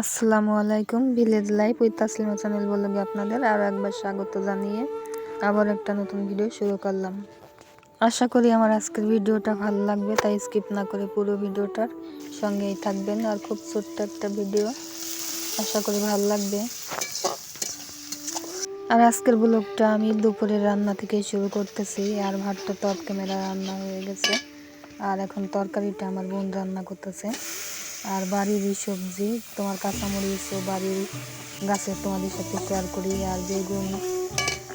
আসসালামু আলাইকুম, village life with Taslima channel বলবে আপনাদের আরও একবার স্বাগত জানিয়ে আবার একটা নতুন ভিডিও শুরু করলাম। আশা করি আমার আজকের ভিডিওটা ভালো লাগবে, তাই স্কিপ না করে পুরো ভিডিওটার সঙ্গেই থাকবেন আর খুব ছোট্ট একটা ভিডিও আশা করি ভালো লাগবে। আর আজকের ব্লগটা আমি দুপুরের রান্না থেকে শুরু করতেছি, আর ভাতটা তো ক্যামেরা রান্না হয়ে গেছে, আর এখন তরকারিটা আমার বোন রান্না করতেছে। আর বাড়িরই সবজি, তোমার কাঁচামরিচ ও বাড়ির গাছের তোমাদের সাথে শেয়ার করি, আর বেগুন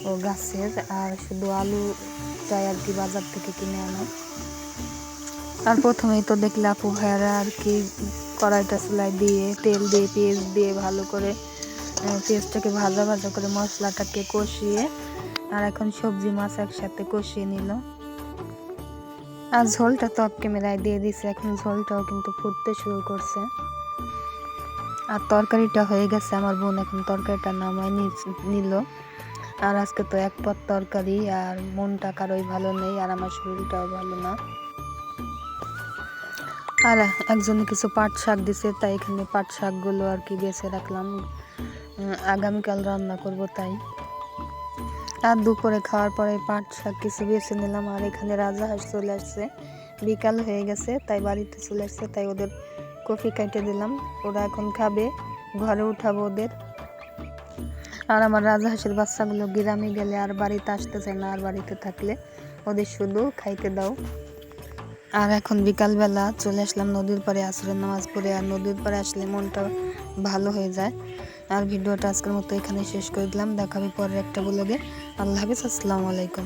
ও গাছের, আর শুধু আলু চাই আর কি বাজার থেকে কিনে আনো। আর প্রথমেই তো দেখলে আপু ভাইয়ারা আর কি কড়াইটা সেলাই দিয়ে, তেল দিয়ে, পেঁয়াজ দিয়ে ভালো করে পেঁয়াজটাকে ভাজা ভাজা করে মশলাটাকে কষিয়ে, আর এখন সবজি মাছ একসাথে কষিয়ে নিল। আর ঝোলটা তো ক্যামেরায় দিয়ে দিছে এখন ঝোলটাও কিন্তু ফুটতে শুরু করছে। আর তরকারিটা হয়ে গেছে, আমার বোন এখন তরকারিটা নামায় নিল। আর আজকে তো এক পথ তরকারি, আর মনটা কারোই ভালো নেই, আর আমার শরীরটাও ভালো না। আর একজনে কিছু পাট শাক দিছে, তাই এখানে পাট শাকগুলো আর কি বেছে রাখলাম। আগামীকাল রান্না করব তাই। আর দুপুরে খাওয়ার পরে পাট শাক কিছু বেছে নিলাম আর এখানে রাজা হাঁস চলে আসছে। বিকাল হয়ে গেছে, তাই বাড়িতে চলে আসছে, তাই ওদের কফি কাটে দিলাম। ওরা এখন খাবে, ঘরে উঠাবো ওদের। আর আমার রাজা হাঁসের বাচ্চাগুলো গ্রামে গেলে আর বাড়িতে আসতে চায় না, আর বাড়িতে থাকলে ওদের শুধু খাইতে দাও। আর এখন বিকালবেলা চলে আসলাম নদীর পাড়ে, আসরের নামাজ পড়ে, আর নদীর পাড়ে আসলে মনটা ভালো হয়ে যায়। আর ভিডিওটা আজকের মতো এখানে শেষ করে দিলাম। দেখাবে পরের একটা ব্লগে আল্লাহ হাফিজ, আসসালামু আলাইকুম।